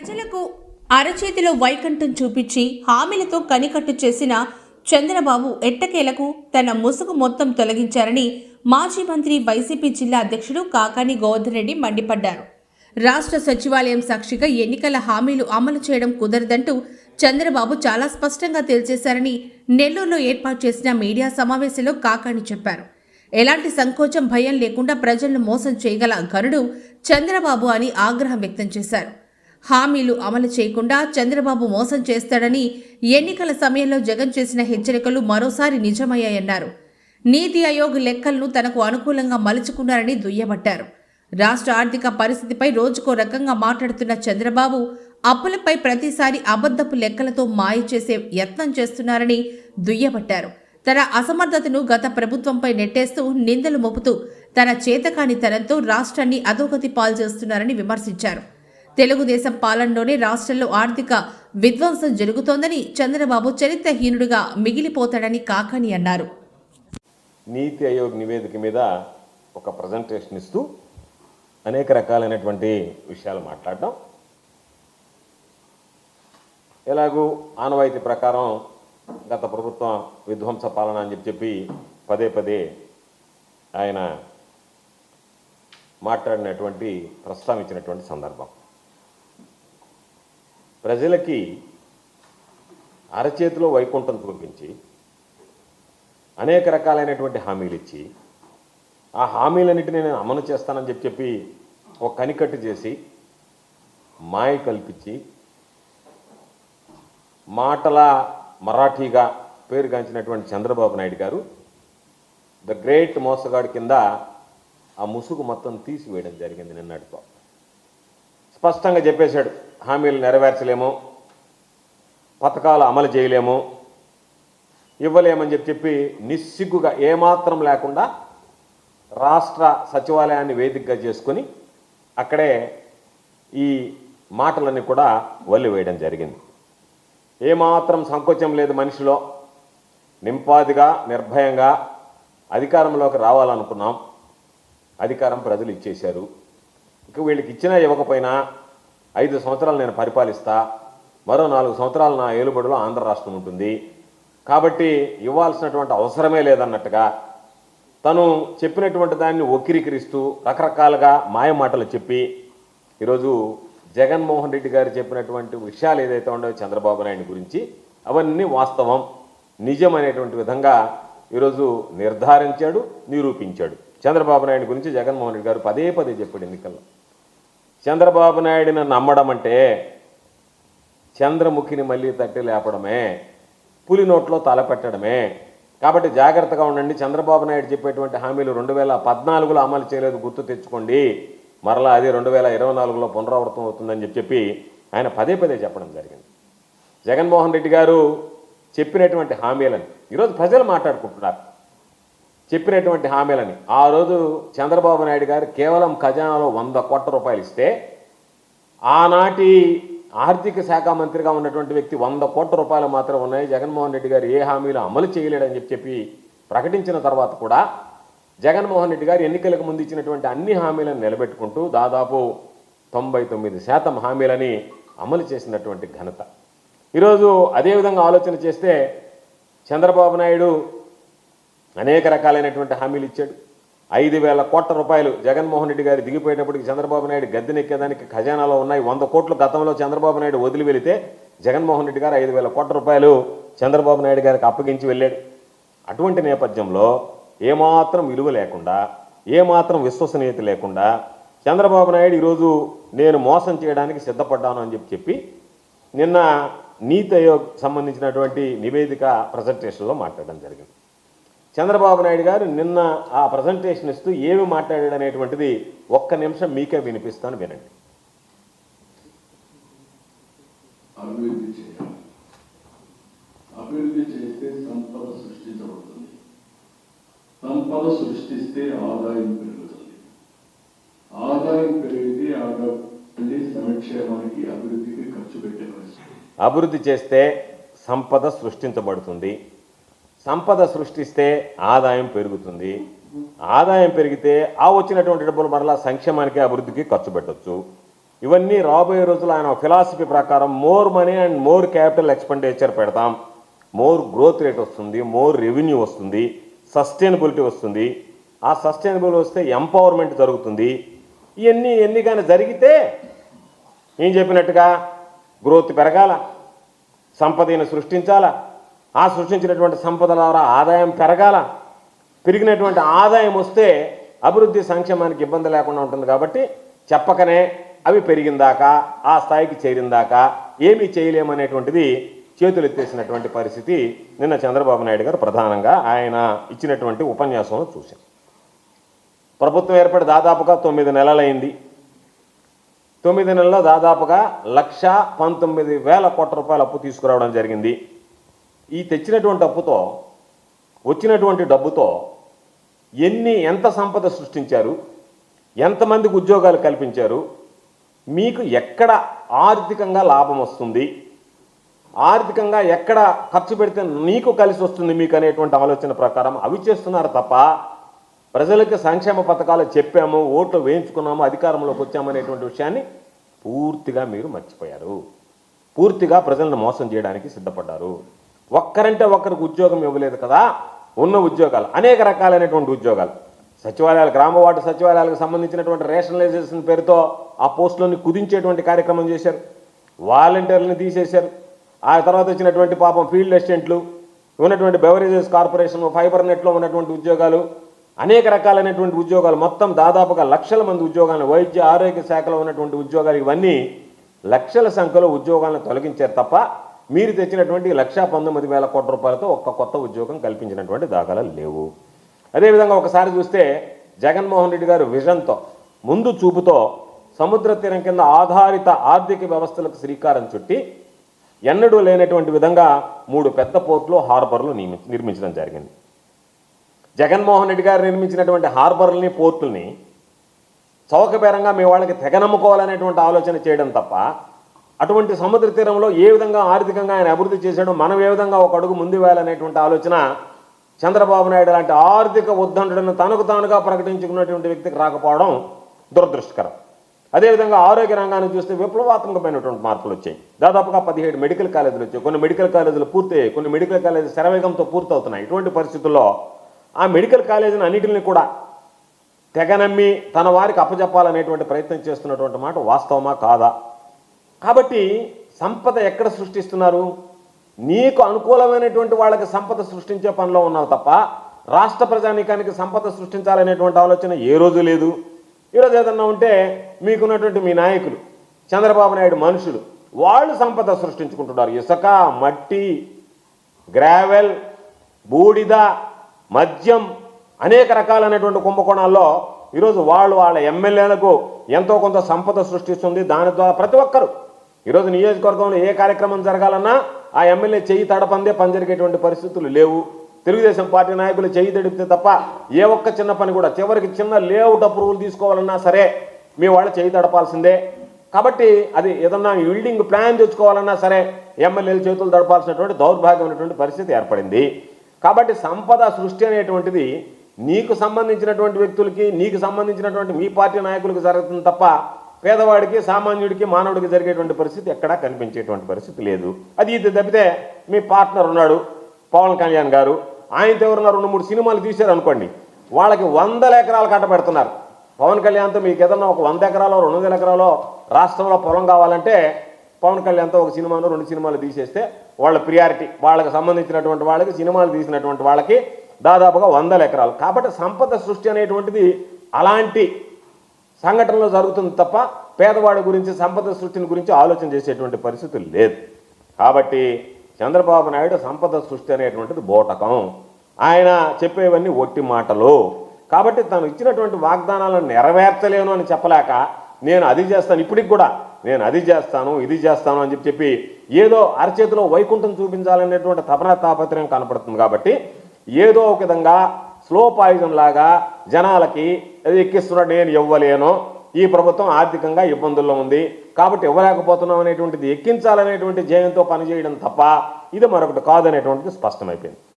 ప్రజలకు అరచేతిలో వైకంఠం చూపించి హామీలతో కనికట్టు చేసిన చంద్రబాబు ఎట్టకేలకు తన ముసుగు మొత్తం తొలగించారని మాజీ మంత్రి వైసీపీ జిల్లా అధ్యక్షుడు కాకాని గోవర్ధన్ రెడ్డి మండిపడ్డారు. రాష్ట్ర సచివాలయం సాక్షిగా ఎన్నికల హామీలు అమలు చేయడం కుదరదంటూ చంద్రబాబు చాలా స్పష్టంగా తేల్చేశారని నెల్లూరులో ఏర్పాటు చేసిన మీడియా సమావేశంలో కాకాని చెప్పారు. ఎలాంటి సంకోచం భయం లేకుండా ప్రజలను మోసం చేయగల గరుడు చంద్రబాబు అని ఆగ్రహం వ్యక్తం చేశారు. హామీలు అమలు చేయకుండా చంద్రబాబు మోసం చేస్తాడని ఎన్నికల సమయంలో జగన్ చేసిన హెచ్చరికలు మరోసారి నిజమయ్యాయన్నారు. నీతి ఆయోగ్ లెక్కలను తనకు అనుకూలంగా మలుచుకున్నారని దుయ్యబట్టారు. రాష్ట్ర ఆర్థిక పరిస్థితిపై రోజుకో రకంగా మాట్లాడుతున్న చంద్రబాబు అప్పులపై ప్రతిసారి అబద్ధపు లెక్కలతో మాయ చేసే యత్నం చేస్తున్నారని దుయ్యబట్టారు. తన అసమర్థతను గత ప్రభుత్వంపై నెట్టేస్తూ నిందలు మోపుతూ తన చేతకాని తనంతో రాష్ట్రాన్ని అధోగతి పాల్చేస్తున్నారని విమర్శించారు. తెలుగుదేశం పాలనలోనే రాష్ట్రంలో ఆర్థిక విధ్వంసం జరుగుతోందని చంద్రబాబు చరిత్రహీనుడిగా మిగిలిపోతాడని కాకాని అన్నారు. నీతి ఆయోగ్ నివేదిక మీద ఒక ప్రజెంటేషన్ ఇస్తూ అనేక రకాలైనటువంటి విషయాలు మాట్లాడడం ఎలాగూ ఆనవాయితీ ప్రకారం గత ప్రభుత్వం విధ్వంస పాలన అని చెప్పి చెప్పి పదే పదే ఆయన మాట్లాడినటువంటి ప్రస్తావించినటువంటి సందర్భం. ప్రజలకి అరచేతిలో వైకుంఠం చూపించి అనేక రకాలైనటువంటి హామీలు ఇచ్చి ఆ హామీలన్నిటిని నేను అమలు చేస్తానని చెప్పి చెప్పి ఒక కనికట్టు చేసి మాయ కల్పించి మాటల మరాఠీగా పేరుగాంచినటువంటి చంద్రబాబు నాయుడు గారు ద గ్రేట్ మోసగాడి కింద ఆ ముసుగు మొత్తం తీసివేయడం జరిగింది నిన్నటితో. స్పష్టంగా చెప్పేశాడు. హామీలు నెరవేర్చలేము పథకాలు అమలు చేయలేము ఇవ్వలేమని చెప్పి చెప్పి నిస్సిగ్గుగా ఏమాత్రం లేకుండా రాష్ట్ర సచివాలయాన్ని వేదికగా చేసుకొని అక్కడే ఈ మాటలన్నీ కూడా వల్లివేయడం జరిగింది. ఏమాత్రం సంకోచం లేదు మనిషిలో. నింపాదిగా నిర్భయంగా అధికారంలోకి రావాలనుకున్నాం. అధికారం ప్రజలు ఇచ్చేశారు. ఇక వీళ్ళకి ఇచ్చినా ఇవ్వకపోయినా ఐదు సంవత్సరాలు నేను పరిపాలిస్తా మరో నాలుగు సంవత్సరాలు నా ఏలుబడిలో ఆంధ్ర రాష్ట్రం ఉంటుంది. కాబట్టి ఇవ్వాల్సినటువంటి అవసరమే లేదన్నట్టుగా తను చెప్పినటువంటి దాన్ని వక్రీకరిస్తూ రకరకాలుగా మాయమాటలు చెప్పి ఈరోజు జగన్మోహన్ రెడ్డి గారు చెప్పినటువంటి విషయాలు ఏదైతే ఉండవో చంద్రబాబు నాయుడు గురించి అవన్నీ వాస్తవం. నిజం అనేటువంటి విధంగా ఈరోజు నిర్ధారించాడు నిరూపించాడు. చంద్రబాబు నాయుడు గురించి జగన్మోహన్ రెడ్డి గారు పదే పదే చెప్పాడు ఎన్నికల్లో. చంద్రబాబు నాయుడిని నమ్మడం అంటే చంద్రముఖిని మళ్ళీ తట్టి లేపడమే పులి నోట్లో తలపెట్టడమే కాబట్టి జాగ్రత్తగా ఉండండి. చంద్రబాబు నాయుడు చెప్పేటువంటి హామీలు రెండు వేల పద్నాలుగులో అమలు చేయలేదు గుర్తు తెచ్చుకోండి. మరలా అది రెండు వేల ఇరవై నాలుగులో పునరావృతం అవుతుందని చెప్పి ఆయన పదే పదే చెప్పడం జరిగింది. జగన్మోహన్ రెడ్డి గారు చెప్పినటువంటి హామీలని ఈరోజు ప్రజలు మాట్లాడుకుంటున్నారు. చెప్పినటువంటి హామీలని. ఆ రోజు చంద్రబాబు నాయుడు గారు కేవలం ఖజానాలో వంద కోట్ల రూపాయలు ఇస్తే ఆనాటి ఆర్థిక శాఖ మంత్రిగా ఉన్నటువంటి వ్యక్తి వంద కోట్ల రూపాయలు మాత్రం ఉన్నాయి. జగన్మోహన్ రెడ్డి గారు ఏ హామీలు అమలు చేయలేడని చెప్పి చెప్పి ప్రకటించిన తర్వాత కూడా జగన్మోహన్ రెడ్డి గారు ఎన్నికలకు ముందు ఇచ్చినటువంటి అన్ని హామీలను నిలబెట్టుకుంటూ దాదాపు తొంభై తొమ్మిది శాతం హామీలని అమలు చేసినటువంటి ఘనత. ఈరోజు అదేవిధంగా ఆలోచన చేస్తే చంద్రబాబు నాయుడు అనేక రకాలైనటువంటి హామీలు ఇచ్చాడు. ఐదు వేల కోట్ల రూపాయలు జగన్మోహన్ రెడ్డి గారు దిగిపోయేటప్పటికి చంద్రబాబు నాయుడు గద్దెనెక్కేదానికి ఖజానాలో ఉన్నాయి. వంద కోట్లు గతంలో చంద్రబాబు నాయుడు వదిలి వెళితే జగన్మోహన్ రెడ్డి గారు ఐదు వేల కోట్ల రూపాయలు చంద్రబాబు నాయుడు గారికి అప్పగించి వెళ్ళాడు. అటువంటి నేపథ్యంలో ఏమాత్రం విలువ లేకుండా ఏమాత్రం విశ్వసనీయత లేకుండా చంద్రబాబు నాయుడు ఈరోజు నేను మోసం చేయడానికి సిద్ధపడ్డాను అని చెప్పి చెప్పి నిన్న నీతి ఆయోగ్ సంబంధించినటువంటి నివేదిక ప్రజెంటేషన్లో మాట్లాడడం జరిగింది. చంద్రబాబు నాయుడు గారు నిన్న ఆ ప్రజెంటేషన్ ఇస్తూ ఏమి మాట్లాడాడు అనేటువంటిది ఒక్క నిమిషం మీకే వినిపిస్తాను వినండి. అభివృద్ధి చేయాలి. అభివృద్ధి చేస్తే సంపద సృష్టించబడుతుంది. సంపద సృష్టిస్తే ఆదాయం పెరుగుతుంది. ఆదాయం పెరిగితే సంక్షేమానికి అభివృద్ధికి ఖర్చు పెట్టే అభివృద్ధి చేస్తే సంపద సృష్టించబడుతుంది. సంపద సృష్టిస్తే ఆదాయం పెరుగుతుంది. ఆదాయం పెరిగితే ఆ వచ్చినటువంటి డబ్బులు మరలా సంక్షేమానికి అభివృద్ధికి ఖర్చు పెట్టవచ్చు ఇవన్నీ రాబోయే రోజులు ఆయన ఫిలాసఫీ ప్రకారం more money and more capital expenditure పెడతాం. మోర్ గ్రోత్ రేట్ వస్తుంది మోర్ రెవెన్యూ వస్తుంది సస్టైనబిలిటీ వస్తుంది. ఆ సస్టైనబుల్ వస్తే ఎంపవర్మెంట్ జరుగుతుంది. ఇవన్నీ ఎన్ని కానీ జరిగితే ఏం చెప్పినట్టుగా? గ్రోత్ పెరగాల సంపదను సృష్టించాలా ఆ సృష్టించినటువంటి సంపదల ద్వారా ఆదాయం పెరగాల. పెరిగినటువంటి ఆదాయం వస్తే అభివృద్ధి సంక్షేమానికి ఇబ్బంది లేకుండా ఉంటుంది కాబట్టి చెప్పకనే అవి పెరిగిందాకా ఆ స్థాయికి చేరిందాకా ఏమీ చేయలేమనేటువంటిది చేతులెత్తేసినటువంటి పరిస్థితి నిన్న చంద్రబాబు నాయుడు గారు ప్రధానంగా ఆయన ఇచ్చినటువంటి ఉపన్యాసంలో చూశాం. ప్రభుత్వం ఏర్పడి దాదాపుగా తొమ్మిది నెలలైంది. తొమ్మిది నెలల్లో దాదాపుగా లక్ష పంతొమ్మిది వేల కోట్ల రూపాయల అప్పు తీసుకురావడం జరిగింది. ఈ తెచ్చినటువంటి అప్పుతో వచ్చినటువంటి డబ్బుతో ఎన్ని ఎంత సంపద సృష్టించారు ఎంతమందికి ఉద్యోగాలు కల్పించారు మీకు ఎక్కడ ఆర్థికంగా లాభం వస్తుంది ఆర్థికంగా ఎక్కడ ఖర్చు పెడితే నీకు కలిసి వస్తుంది మీకు అనేటువంటి ఆలోచన ప్రకారం అవి చేస్తున్నారు తప్ప ప్రజలకు సంక్షేమ పథకాలు చెప్పాము ఓట్లు వేయించుకున్నాము అధికారంలోకి వచ్చామనేటువంటి విషయాన్ని పూర్తిగా మీరు మర్చిపోయారు. పూర్తిగా ప్రజలను మోసం చేయడానికి సిద్ధపడ్డారు. ఒక్కరంటే ఒక్కరికి ఉద్యోగం ఇవ్వలేదు కదా ఉన్న ఉద్యోగాలు అనేక రకాలైనటువంటి ఉద్యోగాలు. సచివాలయాలు గ్రామ వార్డు సచివాలయాలకు సంబంధించినటువంటి రేషనలైజేషన్ పేరుతో ఆ పోస్టులని కుదించేటువంటి కార్యక్రమం చేశారు. వాలంటీర్లను తీసేశారు. ఆ తర్వాత వచ్చినటువంటి పాపం ఫీల్డ్ అసిస్టెంట్లు ఉన్నటువంటి బెవరేజెస్ కార్పొరేషన్ ఫైబర్ నెట్లో ఉన్నటువంటి ఉద్యోగాలు అనేక రకాలైనటువంటి ఉద్యోగాలు మొత్తం దాదాపుగా లక్షల మంది ఉద్యోగాలు వైద్య ఆరోగ్య శాఖలో ఉన్నటువంటి ఉద్యోగాలు ఇవన్నీ లక్షల సంఖ్యలో ఉద్యోగాలను తొలగించారు తప్ప మీరు తెచ్చినటువంటి లక్షా పంతొమ్మిది వేల కోట్ల రూపాయలతో ఒక్క కొత్త ఉద్యోగం కల్పించినటువంటి దాఖలాలు లేవు. అదేవిధంగా ఒకసారి చూస్తే జగన్మోహన్ రెడ్డి గారు విజన్తో ముందు చూపుతో సముద్ర తీరం కింద ఆధారిత ఆర్థిక వ్యవస్థలకు శ్రీకారం చుట్టి ఎన్నడూ లేనటువంటి విధంగా మూడు పెద్ద పోర్టులు హార్బర్లు నిర్మించడం జరిగింది. జగన్మోహన్ రెడ్డి గారు నిర్మించినటువంటి హార్బర్లని పోర్టుల్ని చౌకబేరంగా మీ వాళ్ళకి తెగనమ్ముకోవాలనేటువంటి ఆలోచన చేయడం తప్ప అటువంటి సముద్ర తీరంలో ఏ విధంగా ఆర్థికంగా ఆయన అభివృద్ధి చేశాడో మనం ఏ విధంగా ఒక అడుగు ముందు వేయాలనేటువంటి ఆలోచన చంద్రబాబు నాయుడు లాంటి ఆర్థిక ఉద్దండులను తనకు తానుగా ప్రకటించుకున్నటువంటి వ్యక్తికి రాకపోవడం దురదృష్టకరం. అదేవిధంగా ఆరోగ్య రంగాన్ని చూస్తే విప్లవాత్మకమైనటువంటి మార్పులు వచ్చాయి. దాదాపుగా పదిహేడు మెడికల్ కాలేజీలు వచ్చాయి. కొన్ని మెడికల్ కాలేజీలు పూర్తయ్యాయి. కొన్ని మెడికల్ కాలేజీలు శరవేగంతో పూర్తవుతున్నాయి. ఇటువంటి పరిస్థితుల్లో ఆ మెడికల్ కాలేజీని అన్నిటిని కూడా తెగ నమ్మి తన వారికి అప్పచెప్పాలనేటువంటి ప్రయత్నం చేస్తున్నటువంటి మాట వాస్తవమా కాదా? కాబట్టి సంపద ఎక్కడ సృష్టిస్తున్నారు? నీకు అనుకూలమైనటువంటి వాళ్ళకి సంపద సృష్టించే పనిలో ఉన్నావు తప్ప రాష్ట్ర ప్రజానీకానికి సంపద సృష్టించాలనేటువంటి ఆలోచన ఏ రోజు లేదు. ఈరోజు ఏదన్నా ఉంటే మీకున్నటువంటి మీ నాయకులు చంద్రబాబు నాయుడు మనుషులు వాళ్ళు సంపద సృష్టించుకుంటున్నారు. ఇసుక మట్టి గ్రావెల్ బూడిద మద్యం అనేక రకాలైనటువంటి కుంభకోణాల్లో ఈరోజు వాళ్ళు వాళ్ళ ఎమ్మెల్యేలకు ఎంతో కొంత సంపద సృష్టిస్తుంది. దాని ద్వారా ప్రతి ఒక్కరు ఈరోజు నియోజకవర్గంలో ఏ కార్యక్రమం జరగాలన్నా ఆ ఎమ్మెల్యే చెయ్యి తడపందే పని జరిగేటువంటి పరిస్థితులు లేవు. తెలుగుదేశం పార్టీ నాయకులు చెయ్యి తడిపితే తప్ప ఏ ఒక్క చిన్న పని కూడా చివరికి చిన్న లేఅవుట్ అప్రూవల్ తీసుకోవాలన్నా సరే మీ వాళ్ళు చెయ్యి తడపాల్సిందే. కాబట్టి అది ఏదన్నా బిల్డింగ్ ప్లాన్ తెచ్చుకోవాలన్నా సరే ఎమ్మెల్యేలు చేతులు దడపాల్సినటువంటి దౌర్భాగ్యమైనటువంటి పరిస్థితి ఏర్పడింది. కాబట్టి సంపద సృష్టి అనేటువంటిది నీకు సంబంధించినటువంటి వ్యక్తులకి నీకు సంబంధించినటువంటి మీ పార్టీ నాయకులకు జరుగుతుంది తప్ప పేదవాడికి సామాన్యుడికి మానవుడికి జరిగేటువంటి పరిస్థితి ఎక్కడా కనిపించేటువంటి పరిస్థితి లేదు. అది ఇది తప్పితే మీ పార్ట్నర్ ఉన్నాడు పవన్ కళ్యాణ్ గారు. ఆయనతో ఎవరన్నా రెండు మూడు సినిమాలు తీశారు అనుకోండి వాళ్ళకి వందల ఎకరాలు కట్టబెడుతున్నారు పవన్ కళ్యాణ్తో మీకు ఏదన్నా ఒక వంద ఎకరాలో రెండు వందల ఎకరాలో రాష్ట్రంలో పొలం కావాలంటే పవన్ కళ్యాణ్తో ఒక సినిమాను రెండు సినిమాలు తీసేస్తే వాళ్ళ ప్రియారిటీ వాళ్ళకి సంబంధించినటువంటి వాళ్ళకి సినిమాలు తీసినటువంటి వాళ్ళకి దాదాపుగా వందల ఎకరాలు. కాబట్టి సంపద సృష్టి అనేటువంటిది అలాంటి సంఘటనలో జరుగుతుంది తప్ప పేదవాడి గురించి సంపద సృష్టిని గురించి ఆలోచన చేసేటువంటి పరిస్థితి లేదు. కాబట్టి చంద్రబాబు నాయుడు సంపద సృష్టి అనేటువంటిది బోటకం. ఆయన చెప్పేవన్నీ ఒట్టి మాటలు. కాబట్టి తను ఇచ్చినటువంటి వాగ్దానాలను నెరవేర్చలేను అని చెప్పలేక నేను అది చేస్తాను ఇప్పటికి కూడా. నేను అది చేస్తాను ఇది చేస్తాను అని చెప్పి చెప్పి ఏదో అరచేతిలో వైకుంఠం చూపించాలనేటువంటి తపన తాపత్రయం కనపడుతుంది కాబట్టి ఏదో ఒక విధంగా స్లో పాయిజన్ లాగా జనాలకి ఎక్కిస్తున్నాడు నేను ఇవ్వలేను. ఈ ప్రభుత్వం ఆర్థికంగా ఇబ్బందుల్లో ఉంది. కాబట్టి ఇవ్వలేకపోతున్నాం అనేటువంటిది ఎక్కించాలనేటువంటి జయంతో పనిచేయడం తప్ప ఇది మరొకటి కాదనేటువంటిది స్పష్టమైపోయింది.